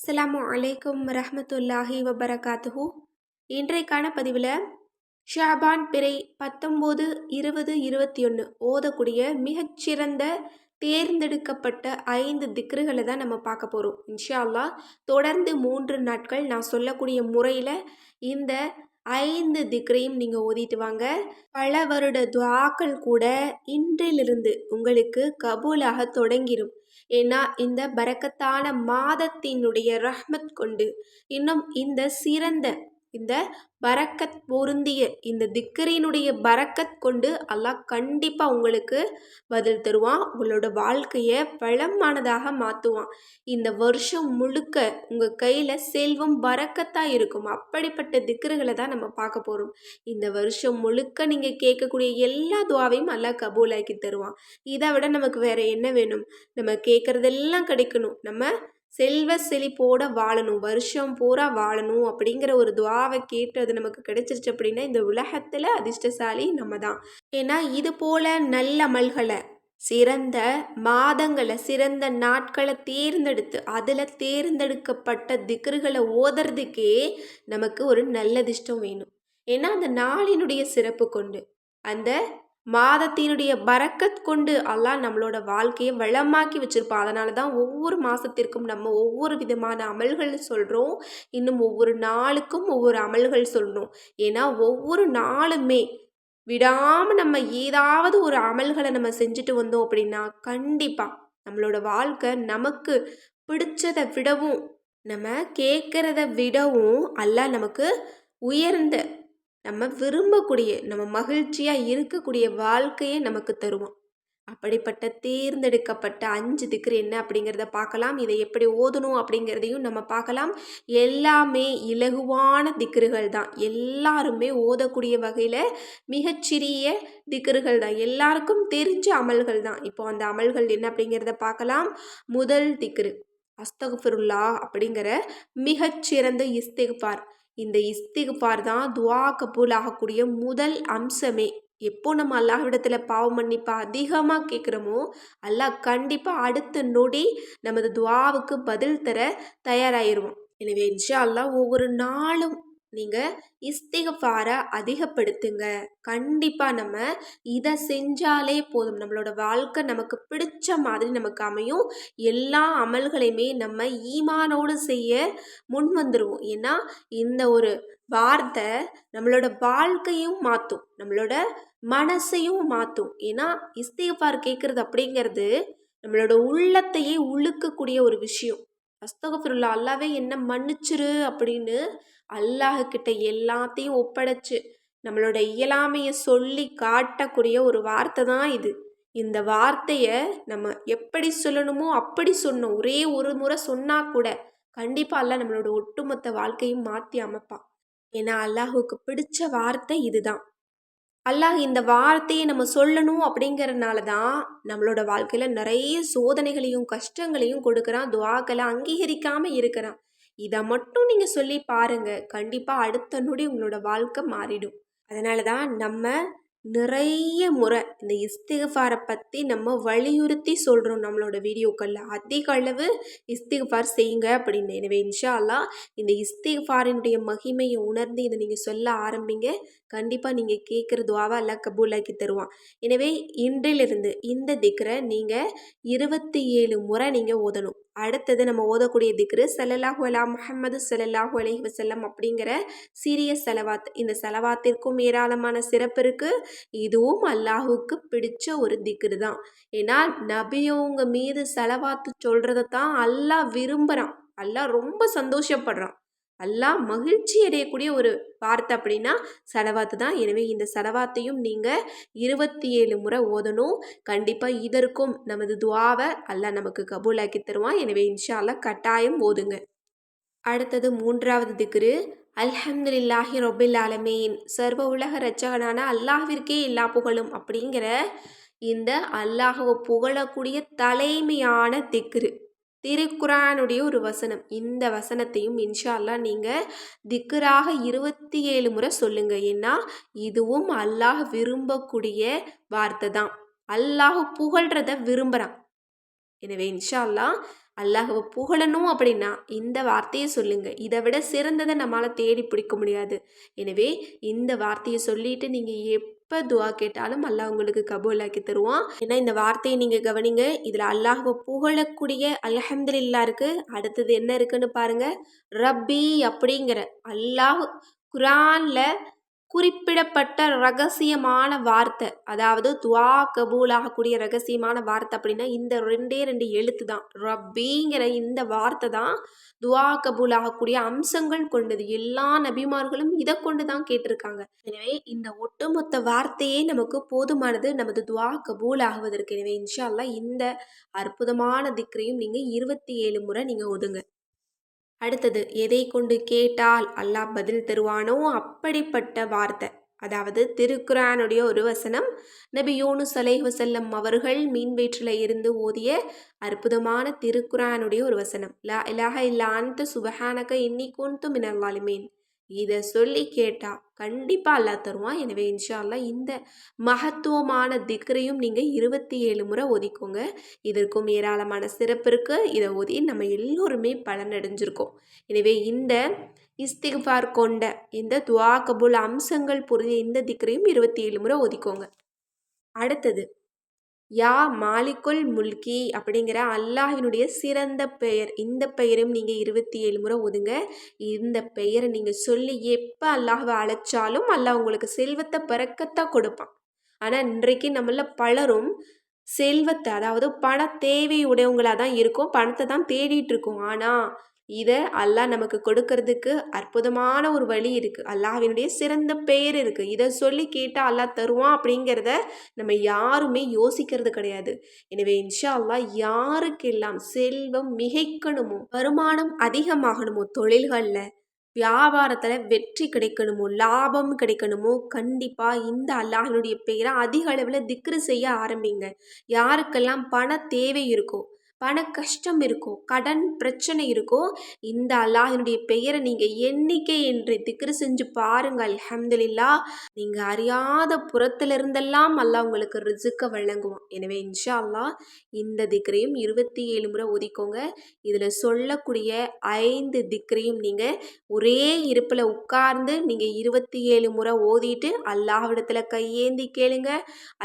அஸ்லாம் அலைக்கும் ரஹமத்துல்லாஹி வபரகாத்துஹு. இன்றைக்கான பதிவில் ஷாபான் பிறை பத்தொம்போது இருபது இருபத்தி ஒன்று ஓதக்கூடிய மிகச்சிறந்த தேர்ந்தெடுக்கப்பட்ட ஐந்து திக்ருகளை தான் நம்ம பார்க்க போகிறோம் இன்ஷா அல்லா தொடர்ந்து மூன்று நாட்கள் நான் சொல்லக்கூடிய முறையில் இந்த ஐந்து திக்ரையும் நீங்கள் ஓதிட்டு வாங்க. பல வருட துவாக்கள் கூட இன்றிலிருந்து உங்களுக்கு கபூலாக தொடங்கிடும் ஏன்னா இந்த பரக்கத்தான மாதத்தினுடைய ரஹ்மத் கொண்டு இன்னும் இந்த சிறந்த இந்த பரக்கத் பொருந்திய இந்த திக்கரினுடைய பரக்கத் கொண்டு அல்லாஹ் கண்டிப்பாக உங்களுக்கு பதில் தருவான் உங்களோட வாழ்க்கையை வளமானதாக மாற்றுவான் இந்த வருஷம் முழுக்க உங்கள் கையில் செல்வம் பறக்கத்தாக இருக்கும். அப்படிப்பட்ட திக்கர்களை தான் நம்ம பார்க்க போகிறோம் இந்த வருஷம் முழுக்க நீங்கள் கேட்கக்கூடிய எல்லா துவாவையும் அல்லாஹ் கபூலாக்கி தருவான். இதை விட நமக்கு வேறு என்ன வேணும்? நம்ம கேட்குறதெல்லாம் கிடைக்கணும். நம்ம செல்வ செழிப்போட வாழணும் வருஷம் பூரா வாழணும் அப்படிங்கிற ஒரு துவாவை கேட்டு அது நமக்கு கிடைச்சிருச்சு அப்படின்னா இந்த உலகத்தில் அதிர்ஷ்டசாலி நம்ம தான் ஏன்னா இது போல நல்ல அமல்களை சிறந்த மாதங்களை சிறந்த நாட்களை தேர்ந்தெடுத்து அதில் தேர்ந்தெடுக்கப்பட்ட திக்ருகளை ஓதுறதுக்கே நமக்கு ஒரு நல்ல திஷ்டம் வேணும். ஏன்னா அந்த நாளினுடைய சிறப்பு கொண்டு அந்த மாதத்தினுடைய பறக்கத் கொண்டு அல்லாஹ் நம்மளோட வாழ்க்கையை வளமாக்கி வச்சுருப்பான். அதனால தான் ஒவ்வொரு மாதத்திற்கும் நம்ம ஒவ்வொரு விதமான அமல்கள் சொல்கிறோம் இன்னும் ஒவ்வொரு நாளுக்கும் ஒவ்வொரு அமல்கள் சொல்கிறோம் ஏன்னா ஒவ்வொரு நாளுமே விடாமல் நம்ம ஏதாவது ஒரு அமல்களை நம்ம செஞ்சுட்டு வந்தோம் அப்படின்னா கண்டிப்பாக நம்மளோட வாழ்க்கை நமக்கு பிடிச்சதை விடவும் நம்ம கேட்குறத விடவும் அல்லாஹ் நமக்கு உயர்ந்த நம்ம விரும்பக்கூடிய நம்ம மகிழ்ச்சியாக இருக்கக்கூடிய வாழ்க்கையை நமக்கு தருவோம். அப்படிப்பட்ட தேர்ந்தெடுக்கப்பட்ட அஞ்சு திக்ரு என்ன அப்படிங்கிறத பார்க்கலாம். இதை எப்படி ஓதணும் அப்படிங்கிறதையும் நம்ம பார்க்கலாம். எல்லாமே இலகுவான திக்ருகள் தான். எல்லாருமே ஓதக்கூடிய வகையில் மிகச்சிறிய திக்ருகள் தான். எல்லாருக்கும் தெரிஞ்ச அமல்கள் தான். இப்போ அந்த அமல்கள் என்ன அப்படிங்கிறத பார்க்கலாம். முதல் திக்ரு அஸ்தகுஃபிருல்லா அப்படிங்கிற மிகச்சிறந்த இஸ்திகுபார் இந்த இஸ்திகுபார் தான் துவா கபூல் ஆகக்கூடிய முதல் அம்சமே. எப்போ நம்ம அல்லாஹ்விடத்தில் பாவ மன்னிப்பை அதிகமாக கேட்குறோமோ அல்லாஹ் கண்டிப்பாக அடுத்த நொடி நமது துவாவுக்கு பதில் தர தயாராகிடுவோம் எனவே இன்ஷா அல்லாஹ் ஒவ்வொரு நாளும் நீங்கள் இஸ்திகஃபாரை அதிகப்படுத்துங்க. கண்டிப்பாக நம்ம இதை செஞ்சாலே போதும். நம்மளோட வாழ்க்கை நமக்கு பிடிச்ச மாதிரி நமக்கு அமையும். எல்லா அமல்களையுமே நம்ம ஈமானோடு செய்ய முன் வந்துடுவோம் ஏன்னா இந்த ஒரு வார்த்தை நம்மளோட வாழ்க்கையும் மாற்றும் நம்மளோட மனசையும் மாற்றும் ஏன்னா இஸ்திகஃபார் கேட்குறது அப்படிங்கிறது நம்மளோட உள்ளத்தையே உழுக்கக்கூடிய ஒரு விஷயம். அஸ்தகஃபிருல்லா அல்லாவே என்ன மன்னிச்சிரு அப்படின்னு அல்லாஹுக்கிட்ட எல்லாத்தையும் ஒப்படைச்சு நம்மளோட இயலாமையை சொல்லி காட்டக்கூடிய ஒரு வார்த்தை தான் இது. இந்த வார்த்தையை நம்ம எப்படி சொல்லணுமோ அப்படி சொன்னோம் ஒரே ஒரு முறை சொன்னால் கூட கண்டிப்பாக அல்ல நம்மளோட ஒட்டுமொத்த வாழ்க்கையும் மாற்றி அமைப்பான். ஏன்னா அல்லாஹுக்கு பிடிச்ச வார்த்தை இதுதான். அல்லாஹ் இந்த வார்த்தையை நம்ம சொல்லணும் அப்படிங்கிறதுனால தான் நம்மளோட வாழ்க்கையில் நிறைய சோதனைகளையும் கஷ்டங்களையும் கொடுக்குறான் துவாக்களை அங்கீகரிக்காமல் இருக்கிறான். இதை மட்டும் நீங்கள் சொல்லி பாருங்கள் கண்டிப்பாக அடுத்த நொடி உங்களோட வாழ்க்கை மாறிடும். அதனால தான் நம்ம நிறைய முறை இந்த இஸ்திகஃபாரை பற்றி நம்ம வலியுறுத்தி சொல்கிறோம் நம்மளோட வீடியோக்களில். அதிக அளவு இஸ்திகஃபார் செய்யுங்க அப்படின்னு. எனவே இன்ஷா அல்லா இந்த இஸ்திகஃபாரினுடைய மகிமையை உணர்ந்து இதை நீங்கள் சொல்ல ஆரம்பிங்க. கண்டிப்பாக நீங்கள் கேட்குற துவாவை கபூலாக்கி தருவான். எனவே இன்றிலிருந்து இந்த திக்கரை நீங்கள் இருபத்தி ஏழு முறை நீங்கள் ஓதணும். அடுத்தது நம்ம ஓதக்கூடிய திக்ரு சல்லல்லாஹு அலா முஹம்மது சல்லல்லாஹு அலஹி வசல்லம் அப்படிங்கிற சிறிய செலவாத். இந்த செலவாத்திற்கும் ஏராளமான சிறப்பு இருக்குது இதுவும் அல்லாஹுக்கு பிடிச்ச ஒரு திக்ரு தான். ஏன்னா நபியவங்க மீது செலவாத்து சொல்கிறத தான் அல்லாஹ் விரும்புகிறான் அல்லாஹ் ரொம்ப சந்தோஷப்படுறான். அல்லாஹ் மகிழ்ச்சி அடையக்கூடிய ஒரு வார்த்தை அப்படின்னா செலவாத்து தான். எனவே இந்த செலவாத்தையும் நீங்கள் இருபத்தி ஏழு முறை ஓதணும். கண்டிப்பாக இதற்கும் நமது துவாவை அல்லாஹ் நமக்கு கபூலாக்கி தருவான். எனவே இன்ஷா அல்லா கட்டாயம் ஓதுங்க. அடுத்தது மூன்றாவது திக்ரு. அல்ஹம்துலில்லாஹி ரொபில் ஆலமீன். சர்வ உலக ரச்சகனான அல்லாஹ்விற்கே எல்லா புகழும் அப்படிங்கிற இந்த அல்லாஹவை புகழக்கூடிய தலைமையான திக்ரு. திருக்குரானுடைய ஒரு வசனம். இந்த வசனத்தையும் இன்ஷா நீங்கள் திக்கராக இருபத்தி ஏழு முறை சொல்லுங்கள் ஏன்னா இதுவும் அல்லாஹ் விரும்பக்கூடிய வார்த்தை தான். அல்லாஹ் புகழ்கிறத விரும்புகிறான் எனவே இன்ஷா அல்லா புகழணும் அப்படின்னா இந்த வார்த்தையை சொல்லுங்க. இதை விட சிறந்ததை நம்மளால் தேடி பிடிக்க முடியாது. எனவே இந்த வார்த்தையை சொல்லிட்டு நீங்கள் எப்போ துவா கேட்டாலும் அல்லாஹ் உங்களுக்கு கபூலாக்கி தருவான். ஏன்னா இந்த வார்த்தையை நீங்கள் கவனிங்க. இதில் அல்லாஹுவை புகழக்கூடிய அல்ஹம்துலில்லா இருக்குது அடுத்தது என்ன இருக்குன்னு பாருங்கள் ரப்பி அப்படிங்கிற அல்லாஹ் குரானில் குறிப்பிடப்பட்ட ரகசியமான வார்த்தை. அதாவது துவா கபூல் ஆகக்கூடிய ரகசியமான வார்த்தை அப்படின்னா இந்த ரெண்டே ரெண்டு எழுத்து தான். ரப்பிங்கிற இந்த வார்த்தை தான் துவா கபூல் ஆகக்கூடிய அம்சங்கள் கொண்டது. எல்லா நபிமார்களும் இதை கொண்டு தான் கேட்டிருக்காங்க. எனவே இந்த ஒட்டுமொத்த வார்த்தையே நமக்கு போதுமானது. நமது துவா கபூல் ஆகுவதற்கு எனவே இன்ஷால்லா இந்த அற்புதமான திக்ரையும் நீங்கள் இருபத்தி ஏழு முறை நீங்கள் ஒதுங்க. அடுத்தது எதை கொண்டு கேட்டால் அல்லாஹ் பதில் தருவானோ? அப்படிப்பட்ட வார்த்தை. அதாவது திருக்குரானுடைய ஒரு வசனம் நபி யூனு சலை வசல்லம் அவர்கள் மீன் வயிற்றில் இருந்து ஓதிய அற்புதமான திருக்குரானுடைய ஒரு வசனம். லா இலாஹ இல்லா அந்த சுபஹானக இன்னி குந்து மினல்வாலிமீன் இதை சொல்லி கேட்டால் கண்டிப்பாக அல்லா தருவான் எனவே இன்ஷா இந்த மகத்துவமான திக்ரையும் நீங்கள் இருபத்தி ஏழு முறை ஒதிக்கோங்க. இதற்கும் ஏராளமான சிறப்பு இருக்குது இதை ஒதி நம்ம எல்லோருமே பலனடைஞ்சிருக்கோம். எனவே இந்த இஸ்திக்ஃபார் கொண்ட இந்த துவா அம்சங்கள் புரிய இந்த திக்ரையும் இருபத்தி ஏழு முறை ஒதிக்கோங்க. அடுத்தது யா மாலிக்குல் முல்கி அப்படிங்கிற அல்லாஹினுடைய சிறந்த பெயர். இந்த பெயரும் நீங்கள் இருபத்தி ஏழு முறை ஒதுங்க. இந்த பெயரை நீங்கள் சொல்லி எப்போ அல்லாஹ்வை அழைச்சாலும் அல்லாஹ் உங்களுக்கு செல்வத்தை பிறக்கத்தான் கொடுப்பான். ஆனால் இன்றைக்கு நம்மள பலரும் செல்வத்தை அதாவது பண தேவை உடையவங்களாக தான் இருக்கும். பணத்தை தான் தேடிட்டு இருக்கோம். ஆனால் இதை அல்லாஹ் நமக்கு கொடுக்கறதுக்கு அற்புதமான ஒரு வழி இருக்குது அல்லாஹினுடைய சிறந்த பெயர் இருக்குது இதை சொல்லி கேட்டால் அல்லாஹ் தருவான் அப்படிங்கிறத நம்ம யாருமே யோசிக்கிறது கிடையாது. எனவே இன்ஷா அல்லாஹ் யாருக்கெல்லாம் செல்வம் மிகைக்கணுமோ வருமானம் அதிகமாகணுமோ தொழில்களில் வியாபாரத்தில் வெற்றி கிடைக்கணுமோ லாபம் கிடைக்கணுமோ கண்டிப்பாக இந்த அல்லாஹினுடைய பெயரை அதிக அளவில் திக்ரு செய்ய ஆரம்பிங்க. யாருக்கெல்லாம் பண தேவை இருக்கோ பண கஷ்டம் இருக்கோ கடன் பிரச்சனை இருக்கோ இந்த அல்லாஹினுடைய பெயரை நீங்கள் எண்ணிக்கை என்று திக்ரு செஞ்சு பாருங்கள். அலமதுல்லா நீங்கள் அறியாத புறத்திலிருந்தெல்லாம் அல்லாஹ் உங்களுக்கு ரிசுக்க வழங்குவான். எனவே இன்ஷா அல்லாஹ் இந்த திக்ரையும் இருபத்தி ஏழு முறை ஒதுக்கோங்க. இதில் சொல்லக்கூடிய ஐந்து திக்ரையும் நீங்கள் ஒரே இருப்பில் உட்கார்ந்து நீங்கள் இருபத்தி ஏழு முறை ஓதிட்டு அல்லாஹ்விடத்தில் கையேந்தி கேளுங்க.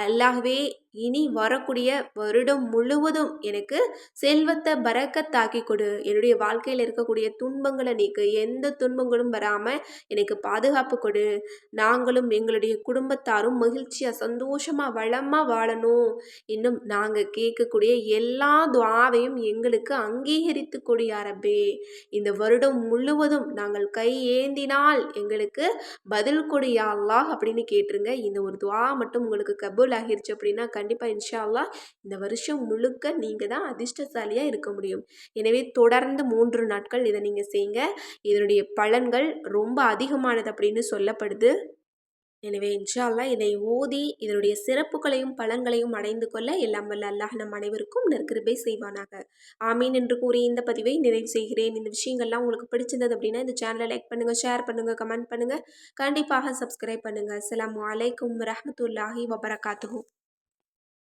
அல்லாஹ்வே இனி வரக்கூடிய வருடம் முழுவதும் எனக்கு செல்வத்தை பறக்கத்தாக்கி கொடு. என்னுடைய வாழ்க்கையில் இருக்கக்கூடிய துன்பங்களை நீக்கு. எந்த துன்பங்களும் வராமல் எனக்கு பாதுகாப்பு கொடு. நாங்களும் எங்களுடைய குடும்பத்தாரும் மகிழ்ச்சியாக சந்தோஷமாக வளமாக வாழணும். இன்னும் நாங்கள் கேட்கக்கூடிய எல்லா துவாவையும் எங்களுக்கு அங்கீகரித்து கொடு இந்த வருடம் முழுவதும் நாங்கள் கை ஏந்தினால் எங்களுக்கு பதில் கொடு அல்லாஹ் அப்படின்னு கேட்டுருங்க. இந்த ஒரு துவா மட்டும் உங்களுக்கு கபூல் ஆகிருச்சு அப்படின்னா கண்டிப்பாக இன்ஷா இந்த வருஷம் முழுக்க நீங்கள் தான் அதிர்ஷ்டசாலியாக இருக்க முடியும். எனவே தொடர்ந்து மூன்று நாட்கள் இதை நீங்கள் செய்யுங்க. இதனுடைய பலன்கள் ரொம்ப அதிகமானது அப்படின்னு சொல்லப்படுது. எனவே இன்ஷால்லா இதை ஓதி இதனுடைய சிறப்புகளையும் பலன்களையும் அடைந்து கொள்ள எல்லாம் வல்ல அல்லாஹ் நம் அனைவருக்கும் நற்கிருபை செய்வானாக. ஆமீன் என்று கூறி இந்த பதிவை நிறைவு செய்கிறேன். இந்த விஷயங்கள்லாம் உங்களுக்கு பிடிச்சிருந்தது அப்படின்னா இந்த சேனலை லைக் பண்ணுங்கள் ஷேர் பண்ணுங்கள் கமெண்ட் பண்ணுங்கள் கண்டிப்பாக சப்ஸ்கிரைப் பண்ணுங்கள் அஸ்ஸலாமு அலைக்கும் ரஹமத்துல்லாஹி வபரகாத்துஹு.